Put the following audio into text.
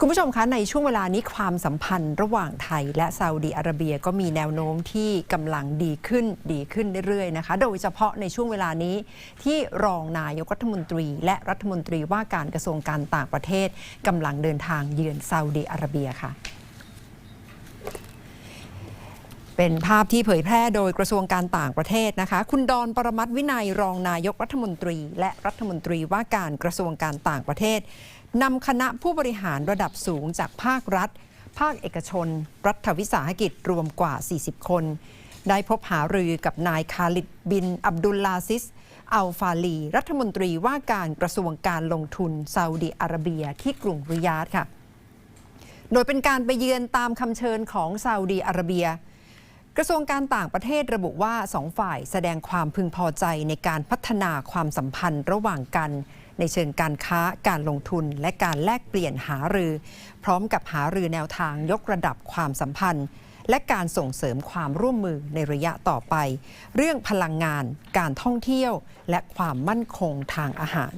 คุณผู้ชมคะในช่วงเวลานี้ความสัมพันธ์ระหว่างไทย และซาอุดีอาระเบียก็มีแนวโน้มที่กำลังดีขึ้นดีขึ้นเรื่อยๆนะคะ โดยเฉพาะในช่วงเวลานี้ที่รองนายกรัฐมนตรี และรัฐมนตรีว่าการกระทรวงการต่างประเทศกำลังเดินทางเยือนซาอุดีอาระเบียค่ะ เป็นภาพที่เผยแพร่โดยกระทรวงการต่างประเทศนะคะ คุณดอนปรมัตวินัยรองนายกรัฐมนตรี และรัฐมนตรีว่าการกระทรวงการต่างประเทศนำคณะผู้บริหารระดับสูงจากภาครัฐ ภาคเอกชน รัฐวิสาหกิจรวมกว่า 40 คน ได้พบหารือกับนายคาลิดบิน อับดุลลาซิส อัลฟาลี รัฐมนตรีว่าการกระทรวงการลงทุนซาอุดิอาระเบียที่กรุงริยาดค่ะ โดยเป็นการไปเยือนตามคำเชิญของซาอุดีอาระเบีย กระทรวงการต่างประเทศระบุว่าสองฝ่ายแสดงความพึงพอใจในการพัฒนาความสัมพันธ์ระหว่างกัน ในเชิงการค้าการลงทุนและการแลกเปลี่ยนหารือ พร้อมกับหารือแนวทางยกระดับความสัมพันธ์ และการส่งเสริมความร่วมมือในระยะต่อไป เรื่องพลังงาน การท่องเที่ยว และความมั่นคงทางอาหาร